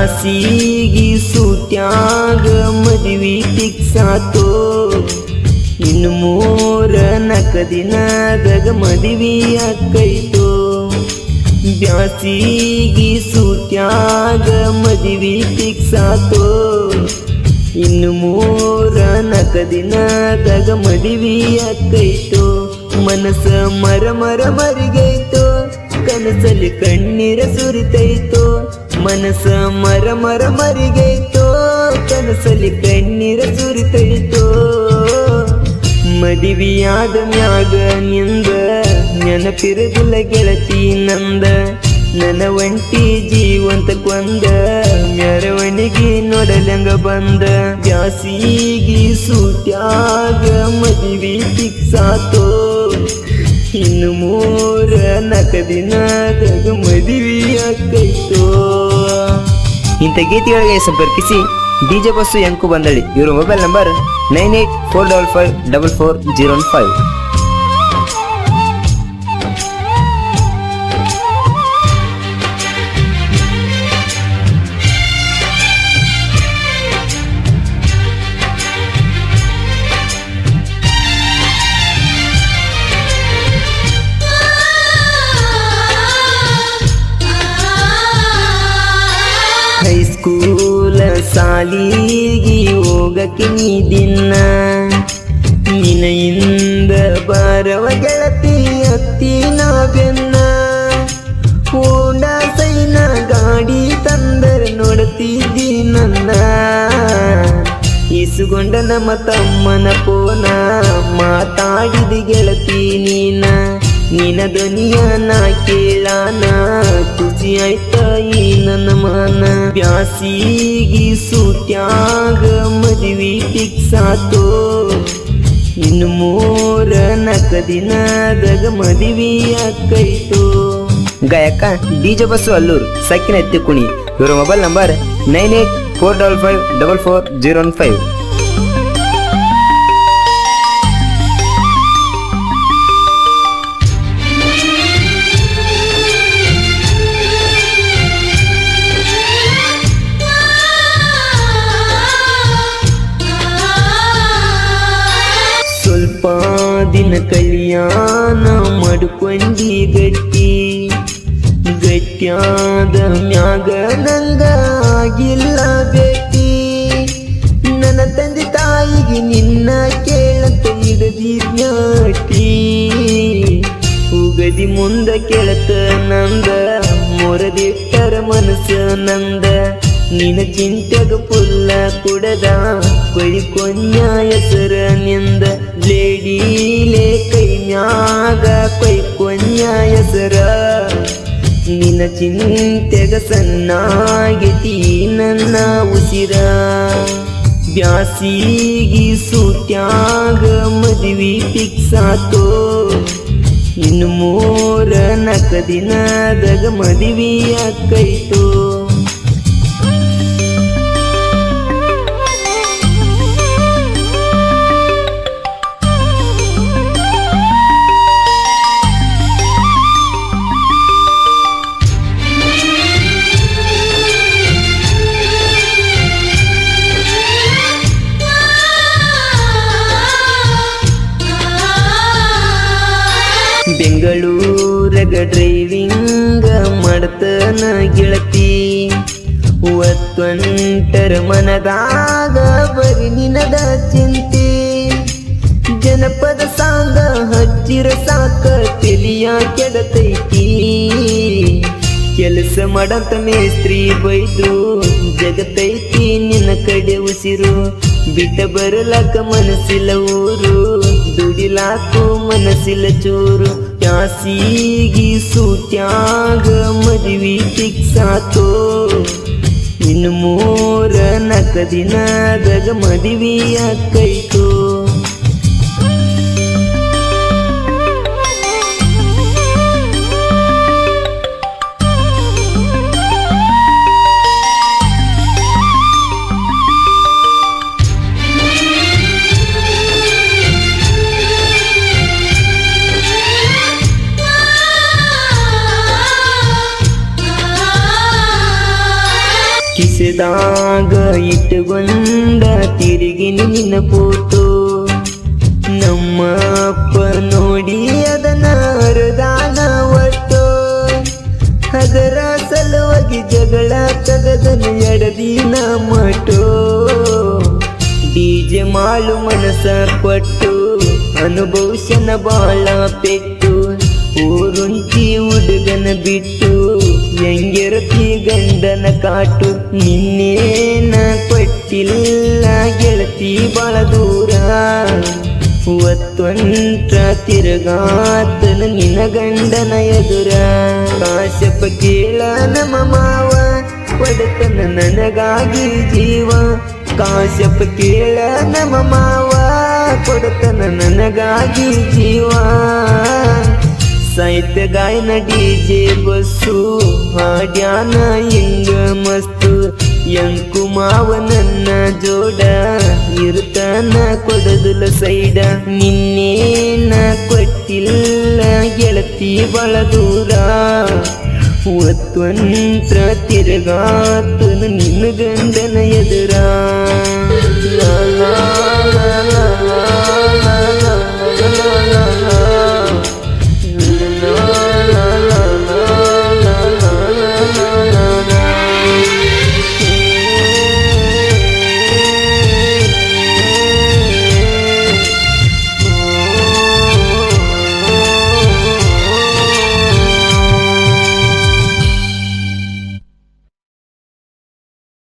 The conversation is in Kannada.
ಬ್ಯಾಸಿಗಿ ಸುತ್ಯಾಗ ಮದುವೆ ಫಿಕ್ಸ್ ಆತೋ ಇನ್ನು ಮೂರ ನಕ ದಿನದಾಗ ಮದುವೆ ಅಕ್ಕೈತು ಬ್ಯಾಸಿಗಿ ಸುತ್ಯಾಗ ಮದುವೆ ಫಿಕ್ಸ್ ಆತೋ ಇನ್ನು ಮೂರ ನಕ ದಿನದಾಗ ಮದುವೆ ಅಕ್ಕೈತು ಮನಸ್ಸ ಮರ ಮರ ಮರಿಗೈತೋ. ಕನಸಲ್ಲಿ ಕಣ್ಣೀರ ಸುರಿತೈತೋ. ಮನಸ್ಸ ಮರ ಮರ ಮರಿಗೈತೋ, ಕನಸಲ್ಲಿ ಕಣ್ಣೀರ ಸುರಿತೈತೋ. ಮದುವೆಯಾದ ಮ್ಯಾಗ ನಿಂದ ನೆನಪಿರದಿಲ್ಲ ಗೆಳತಿ ನಂದ. ನನ್ನ ಒಂಟಿ ಜೀವಂತ ಕೊಂದ, ಮೆರವಣಿಗೆ ನೋಡಲಂಗ ಬಂದ. ಜಾಸಿಗಿ ಸೂಟ್ಯಾಗ ಮದುವೆ ಫಿಕ್ಸ್ ಆತೋ. ಇನ್ನು ಮೂರ ನಾಲ್ಕ ಮದುವೆ ಆಕೈತೋ ಇಂಥ ಗೀತೆಗಳಿಗೆ ಸಂಪರ್ಕಿಸಿ ಡಿಜೆ ಬಸ್ಸು ಎಂಕು ಬಂದಳಿ ಇವರ mobile number nine eight four double five double four zero one five. ಹೈಸ್ಕೂಲ ಸಾಲಿಗೆ ಹೋಗಕ್ಕೆ ನೀ ದಿನ ನಿನೆಯಿಂದ ಬಾರವ ಗೆಳತಿ ಅತ್ತಿ ಬೆನ್ನ ಹೋಂಡ ಸೈನ ಗಾಡಿ ತಂದರೆ ನೋಡುತ್ತಿದ್ದಿ ನನ್ನ. ಈಸುಗೊಂಡ ನಮ್ಮ ತಮ್ಮನ ಪೋನ ಮಾತಾಡಿದ ಗೆಳತಿ ನೀನ. ನಿನ ನಾ ಕೇಳಾನ ಖುಷಿ ಆಯ್ತ ಈ ನನ್ನ ಮನ. ಬ್ಯಾಸಿಗಿ ಸುತ್ಯಾಗ ಮದುವೆ ಫಿಕ್ಸ್ ಇನ್ನು ಮೂರ ನಾಲ್ಕ ದಿನದಾಗ ಮದುವೆ ಆಕೈತೋ. ಗಾಯಕ ಡಿಜೆ ಬಸ್ಸು ಅಲ್ಲೂರು ಸಕ್ಕಿನ ಎತ್ತಿ ಕುಣಿ ಇವರ mobile number nine eight four double five double four zero one five. ದಿನ ಕಲ್ಯಾಣ ಮಾಡ್ಕೊಂಡಿ ಗಟ್ಟಿ. ಗಟ್ಯಾದ ಮ್ಯಾಗ ನಂಗ ಆಗಿಲ್ಲ ಭೇಟಿ. ನನ್ನ ತಂದೆ ತಾಯಿಗೆ ನಿನ್ನ ಕೇಳಂತ ಹಿಡದಿರ್ನಾಟಿ ಉಗದಿ ಮುಂದ ಕೇಳತ ನಂದ, ಮೊರದಿಟ್ಟರ ಮನಸ್ಸ ನಂದ. ನಿನ ಚಿಂತೆಗ ಪುಲ್ಲ ಕುಡದ ಕೊಳಿ ಕೊನ್ಯಾಯ ಸರ ನಿಂದ ಲೇಡಿಲೆ ಕೈ ಮ್ಯಾಗ ಕೊಯ್ ಕೊನ್ಯಾಯ ಸರ. ನಿನ ಚಿಂತೆಗ ಸಣ್ಣಾಗಿತಿ ನನ್ನ ಉಸಿರ. ಬ್ಯಾಸಿಗಿ ಸೂಟ್ಯಾಗ ಮದುವೆ ಫಿಕ್ಸ್ ಆತೋ. ಇನ್ನು ಮೂರ ನಾಲ್ಕ ದಿನದಾಗ ಮದುವೆ ಬೆಂಗಳೂರಗ ಡ್ರೈವಿಂಗ್ ಮಾಡ್ತನ ಗೆಳತಿ. ಒತ್ತೊಂಟರ ಮನದಾಗ ಬರಿ ನಿನದ ಚಿಂತೆ. ಜನಪದ ಸಾಂಗ ಹಚ್ಚಿರ ಸಾಕ ತಿಳಿಯ ಕೆಡತೈತಿ. ಕೆಲಸ ಮಾಡಂತ ಮೇಸ್ತ್ರಿ ಬೈದು ಜಗತೈತಿ ನಿನ್ನ ಕಡೆ ಉಸಿರು. ಬಿಟ್ಟ ಬರಲಾಕ ಮನಸ್ಸಿಲ್ಲ ಊರು, ದುಡಿಲಾಕು ಮನಸ್ಸಿಲ್ಲ ಚೂರು. ಜಾಸಿಗಿ ಸೂತ್ಯಾಗ ಮದುವೆ ಫಿಕ್ಸ್ ಆತೋ. ಇನ್ನು ಮೂರ ನಾಲ್ಕ ದಿನದಾಗ ಮದುವೆ ಕಿಸದಾಗ ಇಟ್ಟುಕೊಂಡ ತಿರುಗಿ ನಿನ್ನ ಪೋತು. ನಮ್ಮ ಅಪ್ಪ ನೋಡಿ ಅದನ್ನ ಹರದಾನ ಒಟ್ಟು. ಅದರ ಸಲುವಾಗಿ ಜಗಳ ತಗದನು ಎಡದಿನ ಮಟೋ ಡಿಜೆ ಮಾಳು ಮನಸ ಪಟ್ಟು, ಅನುಭವಿಸನ ಬಾಳ ಪೆಟ್ಟು. ಊರುಂಚಿ ಹುಡುಗನ ಬಿಟ್ಟು ಹೆಂಗಿರತಿ ಗಂಡನ ಕಾಟು ನಿನ್ನೇನ ಕೊಟ್ಟಿಲ್ಲ ಗೆಳತಿ ಬಾಳ ದೂರ. ಒತ್ತೊಂಟ ತಿರುಗಾತನ ನಿನ ಗಂಡನ ಎದುರ. ಕಾಶ್ಯಪ ಕೇಳ ನಮ್ಮ ಮಾವ ನನಗಾಗಿ ಜೀವ. ಕಾಶ್ಯಪ ಕೇಳ ನಮ್ಮ ಮಾವ ಕೊಡತನ ನನಗಾಗಿ ಜೀವ. ಸಾಹಿತ್ಯ ಗಾಯನ ಡಿಜೆ ಬಸ್ಸು, ಹಾಡ್ಯಾನ ಹಿಂಗ ಮಸ್ತು. ಎಂಕು ಮಾವ ನನ್ನ ಜೋಡ ಇರ್ತಾನ ಕೊಡದುಲ ಸೈಡ. ನಿನ್ನೇನ ಕೊಟ್ಟಿಲ್ಲ ಗೆಳತಿ ಬಳ ದೂರ. ಒತ್ತೊಂತ್ರ ತಿರುಗಾತನ ನಿನ್ನ ಗಂಡನ ಎದುರ.